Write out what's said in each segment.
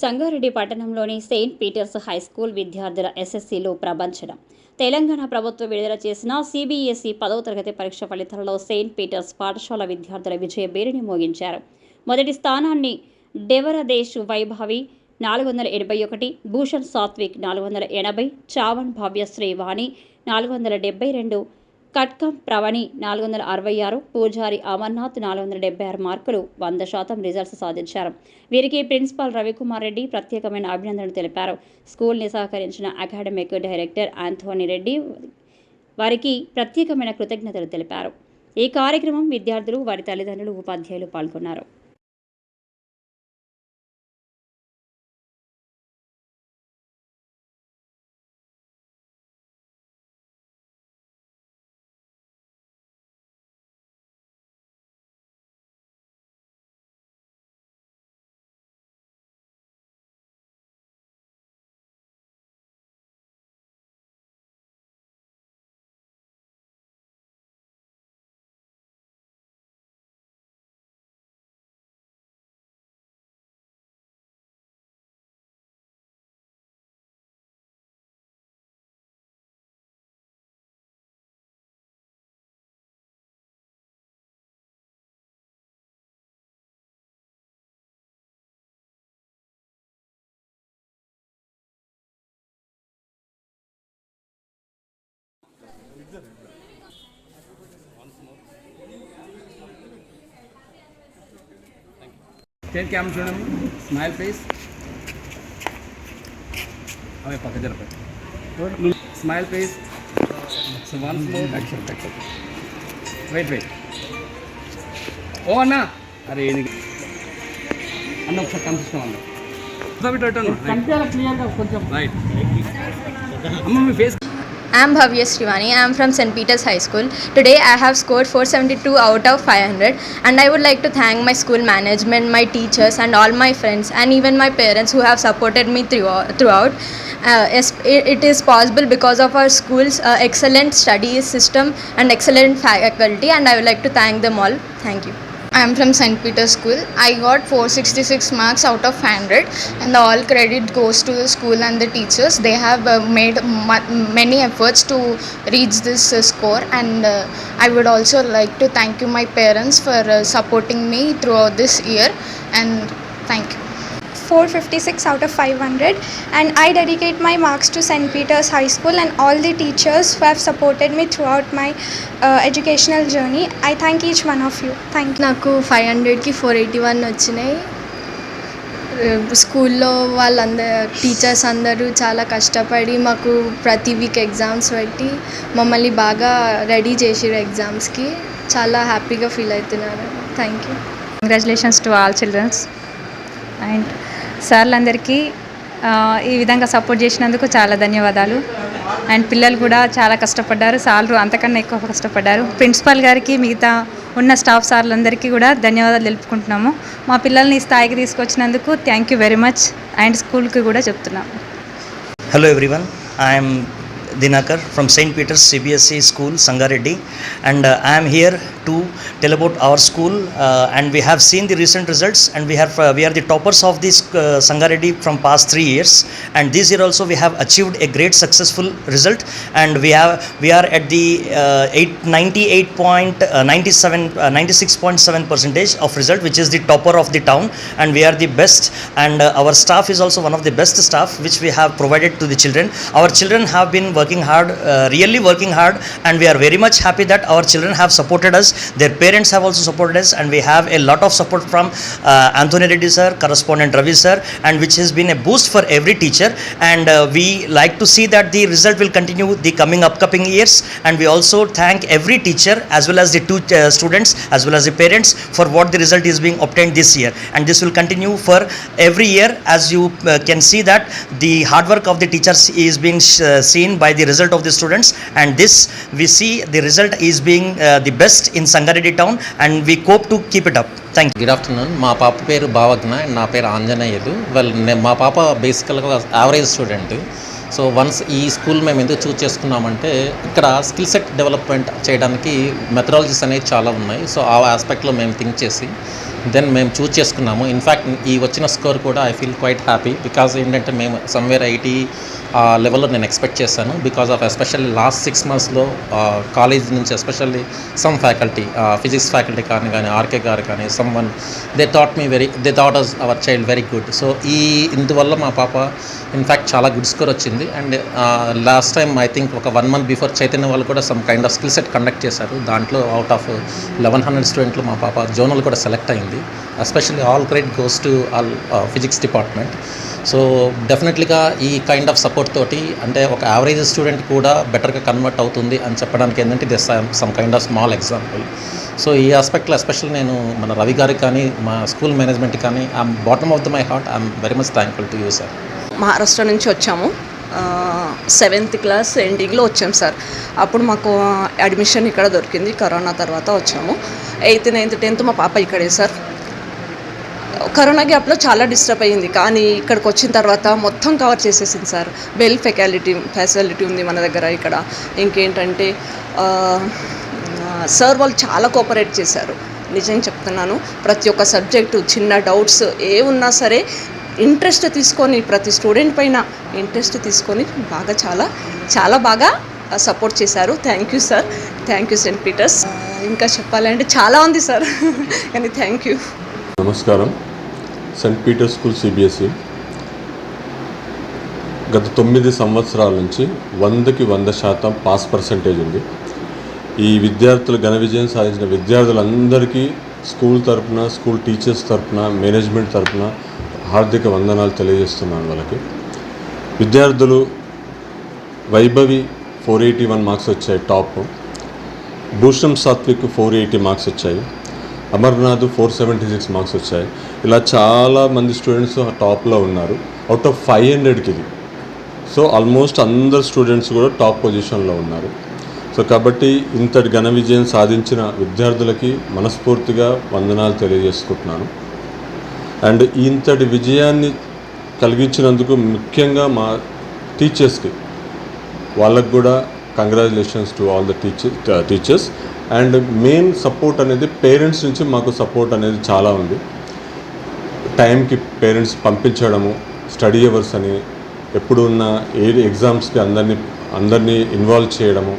సంగారెడ్డి పట్టణంలోని Saint Peter's high school విద్యార్థుల ఎస్ఎస్సీలో ప్రపంచడం. తెలంగాణ ప్రభుత్వం విడుదల చేసిన సిబిఎస్ఈ పదవ తరగతి పరీక్ష ఫలితాలలో సెయింట్ పీటర్స్ పాఠశాల విద్యార్థుల విజయ బేరిని మోగించారు. మొదటి స్థానాన్ని డెవరదేశ్ వైభవి నాలుగు వందల ఎనభై ఒకటి భూషణ్ సాత్విక్ నాలుగు వందల ఎనభై చావన్ భవ్యశ్రీ వాణి నాలుగు వందల డెబ్బై రెండు కట్కం ప్రవణి నాలుగు వందల అరవై ఆరు పూజారి అమర్నాథ్ నాలుగు వందల డెబ్బై ఆరు మార్కులు వంద శాతం రిజల్ట్స్ సాధించారు. వీరికి ప్రిన్సిపాల్ రవికుమార్ రెడ్డి ప్రత్యేకమైన అభినందనలు తెలిపారు. స్కూల్ని సహకరించిన అకాడమిక్ డైరెక్టర్ ఆంథోనీ రెడ్డి వారికి ప్రత్యేకమైన కృతజ్ఞతలు తెలిపారు. ఈ కార్యక్రమం విద్యార్థులు వారి తల్లిదండ్రులు ఉపాధ్యాయులు పాల్గొన్నారు. స్టేట్ క్యామ్ చూడండి స్మైల్ ఫేస్ అవి పక్క జరపండి smile face so one more action action wait wait ఓ అన్న. అరే ఇది అన్న ఒకసారి కనిపిస్తాం అన్న? రైట్ అమ్మ మీ face I am Bhavya Srivani. I am from St. Peter's High School. Today I have scored 472 out of 500 and I would like to thank my school management, my teachers and all my friends and even my parents who have supported me throughout. Uh, it it is possible because of our school's uh, excellent study system and excellent faculty and I would like to thank them all. Thank you. I am from St. Peter's School. I got 466 marks out of 100, and all credit goes to the school and the teachers. They have uh, made mu- many efforts to reach this uh, score and uh, I would also like to thank you my parents for uh, supporting me throughout this year and thank you. 456 out of 500 and I dedicate my marks to St. Peter's High School and all the teachers who have supported me throughout my uh, educational journey. I thank each one of you. Thank you. నాకు five హండ్రెడ్కి four eighty one వచ్చినాయి స్కూల్లో వాళ్ళందరూ teachers అందరూ చాలా కష్టపడి మాకు ప్రతి వీక్ ఎగ్జామ్స్ పెట్టి మమ్మల్ని బాగా రెడీ చేసిరు ఎగ్జామ్స్కి చాలా హ్యాపీగా ఫీల్ అవుతున్నారు thank you congratulations to all childrens and సార్లందరికీ ఈ విధంగా సపోర్ట్ చేసినందుకు చాలా ధన్యవాదాలు. అండ్ పిల్లలు కూడా చాలా కష్టపడ్డారు. సార్లు అంతకన్నా ఎక్కువ కష్టపడ్డారు. ప్రిన్సిపాల్ గారికి మిగతా ఉన్న స్టాఫ్ సార్లందరికీ కూడా ధన్యవాదాలు తెలుపుకుంటున్నాము. మా పిల్లల్ని ఈ స్థాయికి తీసుకొచ్చినందుకు thank you very much. And స్కూల్కి కూడా చెప్తున్నాము. Hello everyone I'm Dinakar from St. Peter's CBSE School, Sangareddy, and uh, I am here to tell about our school. Uh, and we have seen the recent results, and we have uh, we are the toppers of this uh, Sangareddy from past three years. And this year also we have achieved a great successful result, and we have we are at the uh, 98.97 uh, 96.7 percentage of result, which is the topper of the town, and we are the best. And uh, our staff is also one of the best staff which we have provided to the children. Our children have been working hard, uh, really working hard, and we are very much happy that our children have supported us. Their parents have also supported us, and we have a lot of support from uh, Anthony Reddy sir, correspondent Ravi sir, and which has been a boost for every teacher. And uh, we like to see that the result will continue the coming upcoming years. And we also thank every teacher as well as the two uh, students as well as the parents for what the result is being obtained this year. And this will continue for every year as you uh, can see that the hard work of the teachers is being uh, seen by the result of the students. And this we see the result is being uh, the best in Sangareddy town, and we hope to keep it up. Thank good afternoon మా పాప పేరు భావజ్ఞ and నా పేరు Anjaneyulu well మా పాప బేసికల్గా average student so once ఈ school మేము ఎందుకు చూస్ చేసుకున్నామంటే ఇక్కడ స్కిల్ సెట్ డెవలప్మెంట్ చేయడానికి మెథడాలజీస్ అనేవి చాలా ఉన్నాయి. సో ఆ ఆస్పెక్ట్లో మేము థింక్ చేసి దెన్ మేము చూస్ చేసుకున్నాము. ఇన్ఫ్యాక్ట్ ఈ వచ్చిన స్కోర్ కూడా I feel quite happy because ఏంటంటే మేము సమ్వేర్ ఐటీ లెవెల్లో నేను ఎక్స్పెక్ట్ చేశాను because of especially last six మంత్స్లో కాలేజ్ నుంచి especially some faculty physics faculty కానీ కానీ ఆర్కే గారు కానీ some one they thought me very they thought us our child very good so ఈ ఇందువల్ల మా పాప ఇన్ఫ్యాక్ట్ చాలా గుడ్ స్కోర్ వచ్చింది. And last time I think ఒక వన్ మంత్ బిఫోర్ చైతన్య వాళ్ళు కూడా some kind of skill set conduct చేశారు. దాంట్లో అవుట్ ఆఫ్ లెవెన్ హండ్రెడ్ స్టూడెంట్లు మా పాప జోనల్ కూడా సెలెక్ట్ అయింది. Especially all credit goes to all physics department so డెఫినెట్లీగా ఈ కైండ్ ఆఫ్ సపోర్ట్ తోటి అంటే ఒక యావరేజ్ స్టూడెంట్ కూడా బెటర్గా కన్వర్ట్ అవుతుంది అని చెప్పడానికి ఏంటంటే this some kind of small example so ఈ ఆస్పెక్ట్లో ఎస్పెషల్ నేను మన రవి గారికి కానీ మా స్కూల్ మేనేజ్మెంట్ కానీ I'm bottom of the my heart I'm very much thankful to you sir Maharashtra నుంచి వచ్చాము. సెవెంత్ క్లాస్ ఎండింగ్లో వచ్చాం సార్ అప్పుడు మాకు uh, అడ్మిషన్ ఇక్కడ దొరికింది కరోనా తర్వాత వచ్చాము. ఎయిత్ నైన్త్ టెన్త్ మా పాప ఇక్కడే సార్ కరోనా గ్యాప్లో చాలా డిస్టర్బ్ అయ్యింది. కానీ ఇక్కడికి వచ్చిన తర్వాత మొత్తం కవర్ చేసేసింది సార్. బెల్ ఫెకాలిటీ ఫెసిలిటీ ఉంది మన దగ్గర ఇక్కడ. ఇంకేంటంటే సార్ వాళ్ళు చాలా కోఆపరేట్ చేశారు. నిజం చెప్తున్నాను ప్రతి ఒక్క సబ్జెక్టు చిన్న డౌట్స్ ఏ ఉన్నా సరే ఇంట్రెస్ట్ తీసుకొని ప్రతి స్టూడెంట్ పైన ఇంట్రెస్ట్ తీసుకొని బాగా చాలా చాలా బాగా సపోర్ట్ చేశారు. Thank you sir. Thank you saint Peter's. ఇంకా చెప్పాలంటే చాలా ఉంది సార్. కానీ థ్యాంక్ యూ. నమస్కారం. Saint Peter school CBSE. గత తొమ్మిది సంవత్సరాల నుంచి వందకి వంద శాతం పాస్ పర్సంటేజ్ ఉంది. ఈ విద్యార్థులు ఘన విజయం సాధించిన విద్యార్థులందరికీ స్కూల్ తరపున స్కూల్ టీచర్స్ తరపున మేనేజ్మెంట్ తరపున హార్దిక వందనాలు తెలియజేస్తున్నాను వాళ్ళకి. విద్యార్థులు Vaibhavi four eighty one marks వచ్చాయి top. Bhushanam Satvik four eighty marks వచ్చాయి. Amarnath four seventy six marks వచ్చాయి. ఇలా చాలా మంది స్టూడెంట్స్ టాప్లో ఉన్నారు. అవుట్ ఆఫ్ ఫైవ్ హండ్రెడ్కి ఇది. సో ఆల్మోస్ట్ అందరు స్టూడెంట్స్ కూడా టాప్ పొజిషన్లో ఉన్నారు. సో కాబట్టి ఇంతటి ఘన విజయం సాధించిన విద్యార్థులకి మనస్ఫూర్తిగా వందనాలు తెలియజేసుకుంటున్నాను. అండ్ ఇంతటి విజయాన్ని కలిగించినందుకు ముఖ్యంగా మా టీచర్స్కి వాళ్ళకు కూడా congratulations to all the teacher teachers and main support అనేది పేరెంట్స్ నుంచి మాకు సపోర్ట్ అనేది చాలా ఉంది. టైంకి పేరెంట్స్ పంపించడము స్టడీ అవర్స్ అని ఎప్పుడు ఉన్న ఏ ఎగ్జామ్స్కి అందరినీ అందరినీ ఇన్వాల్వ్ చేయడము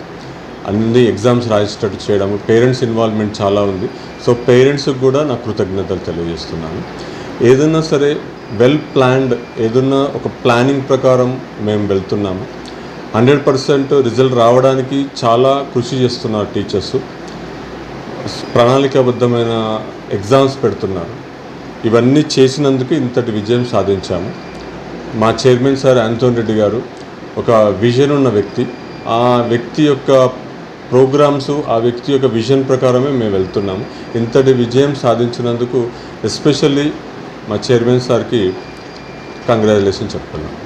అన్ని ఎగ్జామ్స్ రాసేటట్టు చేయడము పేరెంట్స్ ఇన్వాల్వ్మెంట్ చాలా ఉంది. సో పేరెంట్స్కి కూడా నా కృతజ్ఞతలు తెలియజేస్తున్నాను. ఏదైనా సరే వెల్ ప్లాన్డ్ ఏదన్నా ఒక ప్లానింగ్ ప్రకారం మేము వెళ్తున్నాము. హండ్రెడ్ పర్సెంట్ రిజల్ట్ రావడానికి చాలా కృషి చేస్తున్నారు టీచర్స్. ప్రణాళికాబద్ధమైన ఎగ్జామ్స్ పెడుతున్నారు. ఇవన్నీ చేసినందుకు ఇంతటి విజయం సాధించాము. మా చైర్మన్ సార్ ఆంటోన్ రెడ్డి గారు ఒక విజన్ ఉన్న వ్యక్తి. ఆ వ్యక్తి యొక్క ప్రోగ్రామ్స్ ఆ వ్యక్తి యొక్క విజన్ ప్రకారమే మేము వెళ్తున్నాము. ఇంతటి విజయం సాధించినందుకు ఎస్పెషల్లీ మా చైర్మన్ సార్కి కంగ్రాచులేషన్ చెప్తున్నాను